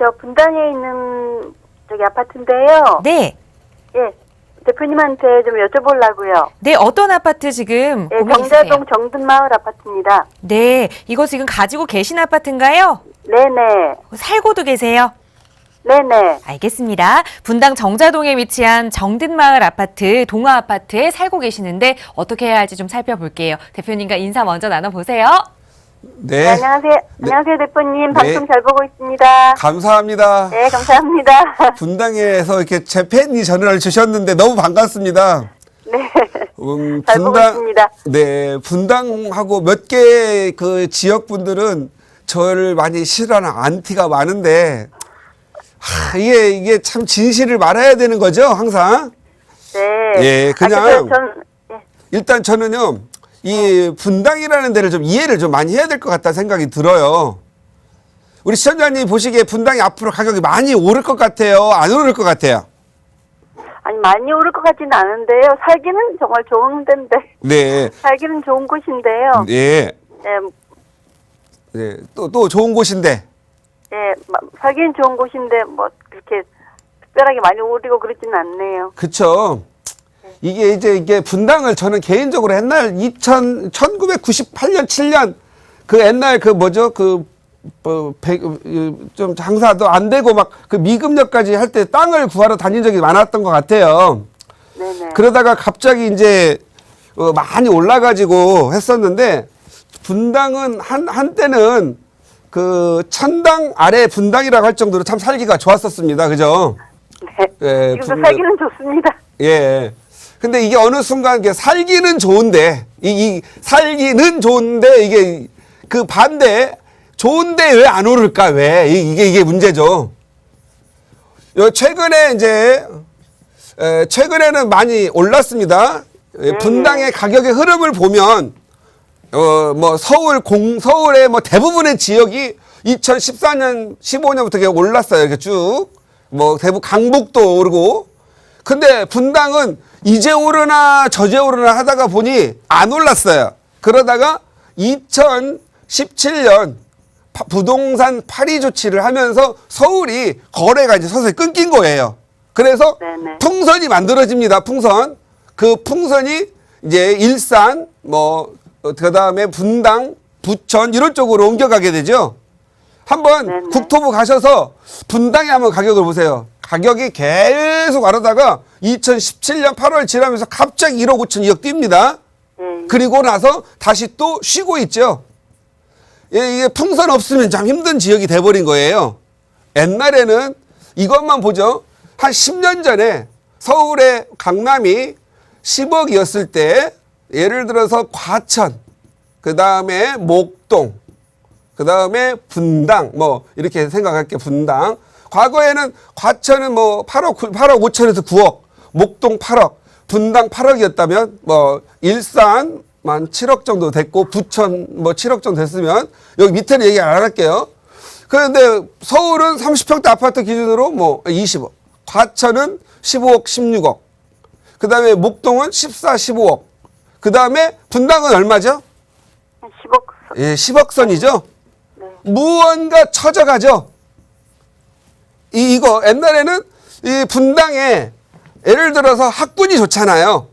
저 분당에 있는 저기 아파트인데요. 네. 예. 대표님한테 좀 여쭤보려고요. 네, 어떤 아파트 지금 예, 고민 정자동 있으세요? 정든마을 아파트입니다. 네, 이거 지금 가지고 계신 아파트인가요? 네네. 살고도 계세요? 네네. 알겠습니다. 분당 정자동에 위치한 정든마을 아파트, 동아 아파트에 살고 계시는데 어떻게 해야 할지 좀 살펴볼게요. 대표님과 인사 먼저 나눠보세요. 네, 네, 안녕하세요. 안녕하세요, 대표님. 방송 네. 잘 보고 있습니다. 감사합니다. 네, 감사합니다. 분당에서 이렇게 제 팬이 전화를 주셨는데 너무 반갑습니다. 네. 음, 잘 보고 있습니다. 네, 분당하고 몇 개 그 지역 분들은 저를 많이 싫어하는 안티가 많은데 하, 이게 이게 참 진실을 말해야 되는 거죠, 항상. 네. 예, 그냥- 아, 그래서 전, 예. 일단 저는요, 이 분당이라는 데를 좀 이해를 좀 많이 해야 될 것 같다 생각이 들어요. 우리 시청자님 보시기에 분당이 앞으로 가격이 많이 오를 것 같아요? 안 오를 것 같아요? 아니, 많이 오를 것 같지는 않은데요. 살기는 정말 좋은 데인데. 네. 살기는 좋은 곳인데요. 네. 예, 네. 또, 또 좋은 곳인데. 예, 마- 살기는 좋은 곳인데, 뭐, 그렇게 특별하게 많이 오르고 그러지는 않네요. 그쵸. 이게 이제 이게 분당을 저는 개인적으로 옛날 2000, 1998년, 7년 그 옛날 그 뭐죠? 그, 뭐, 백, 어, 좀 장사도 안 되고 막 그 미금역까지 할 때 땅을 구하러 다닌 적이 많았던 것 같아요. 네네. 그러다가 갑자기 이제 어, 많이 올라가지고 했었는데 분당은 한 한때는 그 천당 아래 분당이라고 할 정도로 참 살기가 좋았었습니다. 그죠? 네. 예, 지금도 분명- 살기는 좋습니다. 예. 근데 이게 어느 순간 살기는 좋은데 이, 이 살기는 좋은데 이게 그 반대 좋은데 왜 안 오를까 왜 이- 이게 이게 문제죠. 요 최근에 이제 에, 최근에는 많이 올랐습니다. 예, 분당의 가격의 흐름을 보면 어 뭐 서울 공 서울의 뭐 대부분의 지역이 2014년 15년부터 이렇게 올랐어요. 이렇게 쭉. 뭐 대부 강북도 오르고. 근데 분당은 이제 오르나 저제 오르나 하다가 보니 안 올랐어요. 그러다가 2017년 파- 부동산 파리 조치를 하면서 서울이 거래가 이제 서서히 끊긴 거예요. 그래서 네네. 풍선이 만들어집니다. 풍선. 그 풍선이 이제 일산, 뭐, 그 다음에 분당, 부천, 이런 쪽으로 옮겨가게 되죠. 한번 네네. 국토부 가셔서 분당에 한번 가격을 보세요. 가격이 계속 오르다가 2017년 8월 지나면서 갑자기 1억 5천 2억 뜁니다. 예. 그리고 나서 다시 또 쉬고 있죠. 예, 이게 풍선 없으면 참 힘든 지역이 돼버린 거예요. 옛날에는 이것만 보죠. 한 10년 전에 서울의 강남이 10억이었을 때 예를 들어서 과천, 그 다음에 목동, 그 다음에 분당, 뭐, 이렇게 생각할게, 분당. 과거에는 과천은 뭐 8억, 8억 5천에서 9억, 목동 8억, 분당 8억이었다면, 뭐, 일산 만 7억 정도 됐고, 부천 뭐 7억 정도 됐으면, 여기 밑에는 얘기 안 할게요. 그런데 서울은 30평대 아파트 기준으로 뭐 20억, 과천은 15억, 16억, 그 다음에 목동은 14, 15억, 그 다음에 분당은 얼마죠? 10억. 예, 10억 선이죠. 네. 무언가 처져가죠. 이, 이거 옛날에는 이 분당에 예를 들어서 학군이 좋잖아요.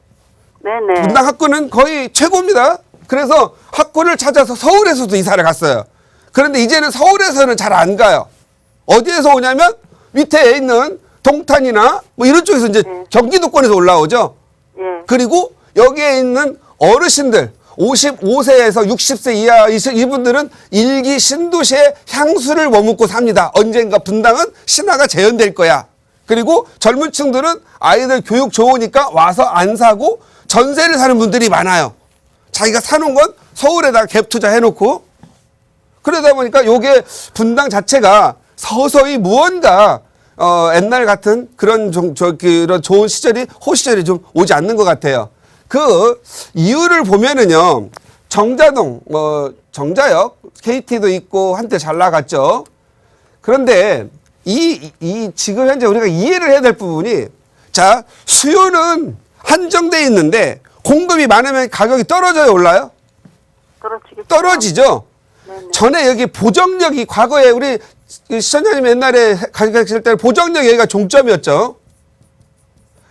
네네. 분당 학군은 거의 최고입니다. 그래서 학군을 찾아서 서울에서도 이사를 갔어요. 그런데 이제는 서울에서는 잘 안 가요. 어디에서 오냐면 밑에 있는 동탄이나 뭐 이런 쪽에서 이제 네. 경기도권에서 올라오죠. 예. 그리고 여기에 있는 어르신들 55세에서 60세 이하 이- 이분들은 일기 신도시의 향수를 머금고 삽니다. 언젠가 분당은 신화가 재현될 거야. 그리고 젊은 층들은 아이들 교육 좋으니까 와서 안 사고 전세를 사는 분들이 많아요. 자기가 사놓은 건 서울에다가 갭 투자 해놓고 그러다 보니까 요게 분당 자체가 서서히 무언가 어 옛날 같은 그런 좀, 저, 그런 좋은 시절이 호시절이 좀 오지 않는 것 같아요. 그 이유를 보면은요 정자동 뭐 정자역 KT도 있고 한때 잘 나갔죠. 그런데 이, 이 지금 현재 우리가 이해를 해야 될 부분이 자 수요는 한정돼 있는데 공급이 많으면 가격이 떨어져요 올라요? 떨어지겠죠. 떨어지죠. 네네. 전에 여기 보정력이 과거에 우리 이 시청자님 옛날에 가르치실 때는 보정역 여기가 종점이었죠.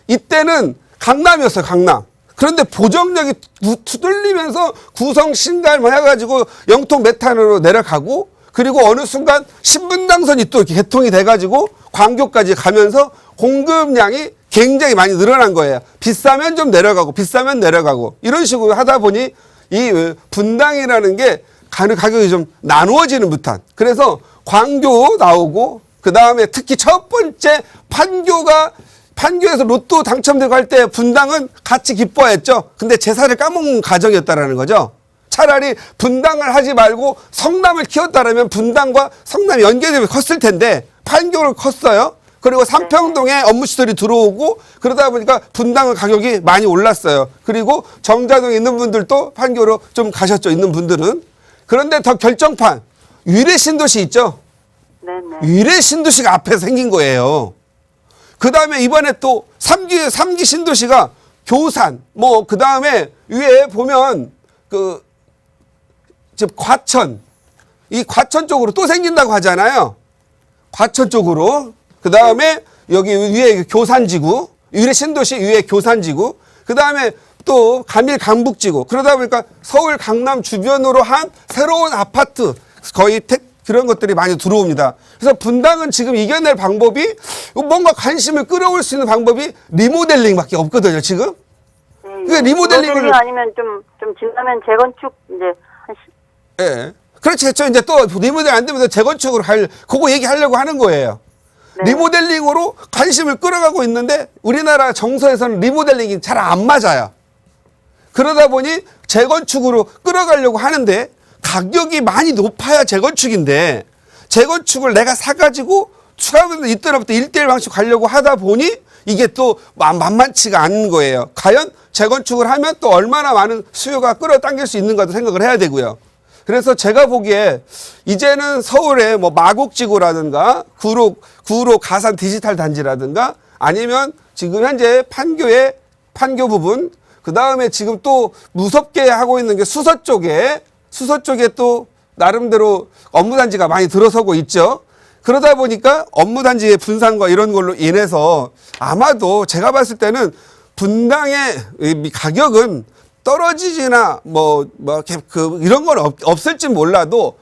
이때는 강남이었어요, 강남. 그런데 보정역이 두- 두들리면서 구성 신갈 뭐 해가지고 영통 메탄으로 내려가고 그리고 어느 순간 신분당선이 또 이렇게 개통이 돼가지고 광교까지 가면서 공급량이 굉장히 많이 늘어난 거예요. 비싸면 좀 내려가고 비싸면 내려가고 이런 식으로 하다 보니 이 어, 분당이라는 게 가격이 좀 나누어지는 듯한 그래서 광교 나오고 그 다음에 특히 첫 번째 판교가 판교에서 로또 당첨되고 할 때 분당은 같이 기뻐했죠. 근데 제사를 까먹은 가정이었다라는 거죠. 차라리 분당을 하지 말고 성남을 키웠다라면 분당과 성남이 연계되면 컸을 텐데 판교를 컸어요. 그리고 삼평동에 업무 시설이 들어오고 그러다 보니까 분당은 가격이 많이 올랐어요. 그리고 정자동에 있는 분들도 판교로 좀 가셨죠. 있는 분들은. 그런데 더 결정판 위례 신도시 있죠. 네네. 위례 신도시가 앞에 생긴 거예요. 그 다음에 이번에 또 삼기삼기 신도시가 교산, 뭐, 그 다음에 위에 보면 그, 지금 과천, 이 과천 쪽으로 또 생긴다고 하잖아요. 과천 쪽으로. 그 다음에 여기 위에 교산지구, 위례 신도시 위에 교산지구. 그 다음에 또 감일 강북지구. 그러다 보니까 서울 강남 주변으로 한 새로운 아파트 거의 택 그런 것들이 많이 들어옵니다. 그래서 분당은 지금 이겨낼 방법이 뭔가 관심을 끌어올 수 있는 방법이 리모델링밖에 없거든요. 지금. 예, 그 예. 리모델링을- 리모델링 아니면 좀, 좀 지나면 재건축 이제 예. 그렇지, 죠 이제 또 리모델 안 되면 재건축으로 갈, 그거 얘기하려고 하는 거예요. 네. 리모델링으로 관심을 끌어가고 있는데 우리나라 정서에서는 리모델링이 잘 안 맞아요. 그러다 보니 재건축으로 끌어가려고 하는데 가격이 많이 높아야 재건축인데 재건축을 내가 사가지고 추가하면 이때로부터 일대일 방식 가려고 하다 보니 이게 또 만- 만만치가 않은 거예요. 과연 재건축을 하면 또 얼마나 많은 수요가 끌어당길 수 있는가도 생각을 해야 되고요. 그래서 제가 보기에 이제는 서울의 뭐 마곡지구라든가 구로 구로 가산 디지털 단지라든가 아니면 지금 현재 판교의 판교 부분 그 다음에 지금 또 무섭게 하고 있는 게 수서 쪽에 수서 쪽에 또 나름대로 업무단지가 많이 들어서고 있죠. 그러다 보니까 업무단지의 분산과 이런 걸로 인해서 아마도 제가 봤을 때는 분당의 이 가격은 떨어지지나 뭐, 뭐, 그, 이런 건 없, 없을지 몰라도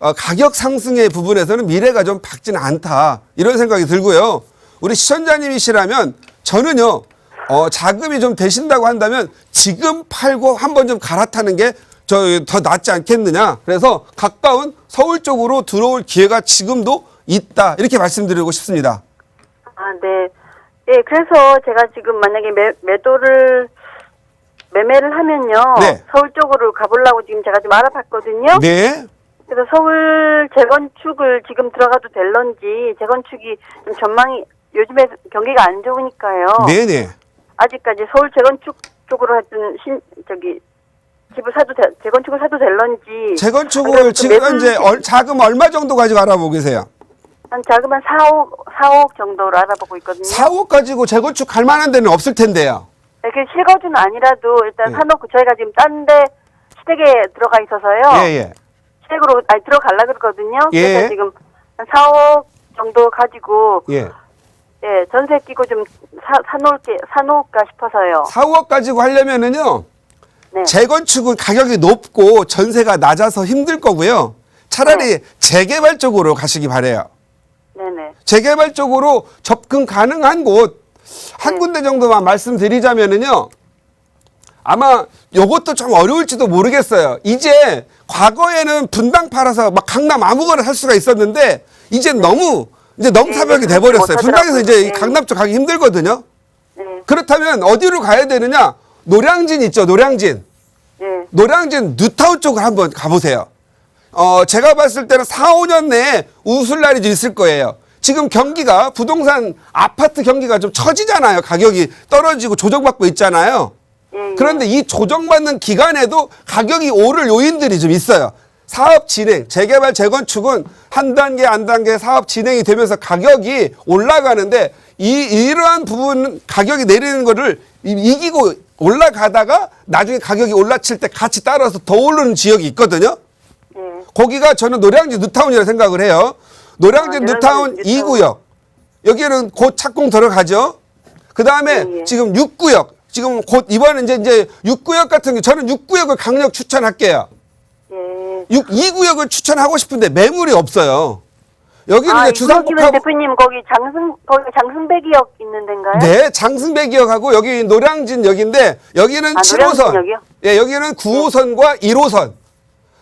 어, 가격 상승의 부분에서는 미래가 좀 밝지는 않다. 이런 생각이 들고요. 우리 시청자님이시라면 저는요, 어, 자금이 좀 되신다고 한다면 지금 팔고 한번 좀 갈아타는 게 저 더 낫지 않겠느냐. 그래서 가까운 서울 쪽으로 들어올 기회가 지금도 있다. 이렇게 말씀드리고 싶습니다. 아, 네. 예, 그래서 제가 지금 만약에 매, 매도를, 매매를 하면요. 네. 서울 쪽으로 가보려고 지금 제가 좀 알아봤거든요. 네. 그래서 서울 재건축을 지금 들어가도 될런지, 재건축이 좀 전망이, 요즘에 경기가 안 좋으니까요. 네네. 아직까지 서울 재건축 쪽으로 하여튼 신, 저기, 집을 사도, 돼, 재건축을 사도 될런지. 재건축을 지금 현재 얼- 자금 얼마 정도 가지고 알아보고 계세요? 한 자금 한 4억, 4억 정도로 알아보고 있거든요. 4억 가지고 재건축 갈 만한 데는 없을 텐데요. 네, 그 실거주는 아니라도 일단 예. 사놓고 저희가 지금 딴 데 시댁에 들어가 있어서요. 예, 예. 시댁으로 아니 들어갈라 그러거든요. 예. 그래서 지금 한 4억 정도 가지고 예. 예, 전세 끼고 좀 사, 사놓을게 사놓을까 싶어서요. 4억 가지고 하려면은요. 네. 재건축은 가격이 높고 전세가 낮아서 힘들 거고요. 차라리 재개발 쪽으로 가시기 바래요. 네네. 재개발 쪽으로 접근 가능한 곳한 네. 군데 정도만 말씀드리자면은요. 아마 요것도 좀 어려울지도 모르겠어요. 이제 과거에는 분당 팔아서 막 강남 아무거나 살 수가 있었는데 이제 너무 이제 넘사벽이 네, 돼버렸어요. 그렇게 분당에서 이제. 강남 쪽 가기 힘들거든요. 네. 그렇다면 어디로 가야 되느냐? 노량진 있죠, 노량진. 예. 노량진 뉴타운 쪽을 한번 가보세요. 어, 제가 봤을 때는 4, 5년 내에 웃을 날이 좀 있을 거예요. 지금 경기가 부동산 아파트 경기가 좀 처지잖아요. 가격이 떨어지고 조정받고 있잖아요. 예, 예. 그런데 이 조정받는 기간에도 가격이 오를 요인들이 좀 있어요. 사업 진행, 재개발, 재건축은 한 단계, 한 단계 사업 진행이 되면서 가격이 올라가는데 이, 이러한 부분 가격이 내리는 거를 이- 이기고 올라가다가 나중에 가격이 올라칠 때 같이 따라서 더 오르는 지역이 있거든요. 예. 거기가 저는 노량진 뉴타운이라고 생각을 해요. 노량진 아, 뉴타운 노량진 2구역. 여기는 곧 착공 들어가죠. 그 다음에 예, 예. 지금 6구역. 지금 곧 이번에 이제 이제 6구역 같은 게 저는 6구역을 강력 추천할게요. 예. 6, 2구역을 추천하고 싶은데 매물이 없어요. 여기는 아, 이제 주상복합 대표님 거기 장승 거기 장승배기역 있는 데인가요? 네, 장승배 기역하고 여기 노량진 역인데 여기는 아, 7호선. 노량진역이요? 예, 여기는 9호선과 1호선.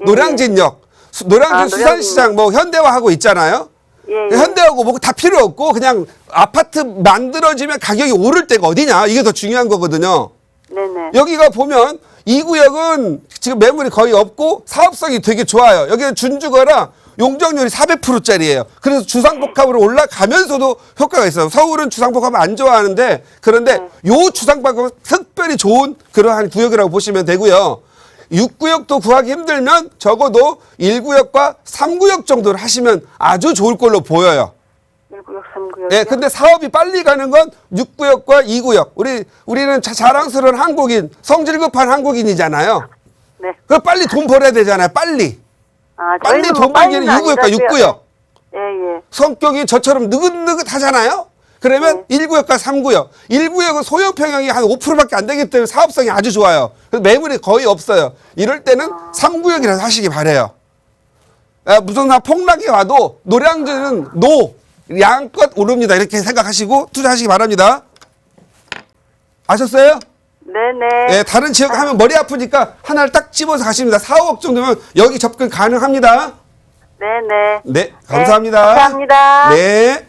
예, 노량진역. 수- 노량진 아, 수산시장 뭐 현대화하고 있잖아요. 예, 예. 현대하고 뭐 다 필요 없고 그냥 아파트 만들어지면 가격이 오를 때가 어디냐 이게 더 중요한 거거든요. 네네. 여기가 보면 이 구역은 지금 매물이 거의 없고 사업성이 되게 좋아요. 여기는 준주거라 용적률이 400%짜리예요. 그래서 주상복합으로 올라가면서도 효과가 있어요. 서울은 주상복합을 안 좋아하는데 그런데 네. 요 주상복합은 특별히 좋은 그러한 구역이라고 보시면 되고요. 6구역도 구하기 힘들면 적어도 1구역과 3구역 정도를 하시면 아주 좋을 걸로 보여요. 1구역, 3구역. 예, 근데 사업이 빨리 가는 건 6구역과 2구역. 우리, 우리는 자, 자랑스러운 한국인, 성질 급한 한국인이잖아요. 네. 그 빨리 돈 벌어야 되잖아요, 빨리. 아, 빨리 뭐 벌기는 빨리는 2구역과 아니라도요. 6구역. 예, 예. 성격이 저처럼 느긋느긋 하잖아요? 그러면 1구역과 3구역. 1구역은 소형 평형이 한 5%밖에 안 되기 때문에 사업성이 아주 좋아요. 그래서 매물이 거의 없어요. 이럴 때는 3구역이라서 하시기 바래요. 아, 무슨 나 폭락이 와도 노량진은 노 양껏 오릅니다. 이렇게 생각하시고 투자하시기 바랍니다. 아셨어요? 네네. 예, 다른 지역 하면 머리 아프니까 하나를 딱 집어서 가십니다. 4, 5억 정도면 여기 접근 가능합니다. 네네. 네, 감사합니다. 네, 감사합니다. 네.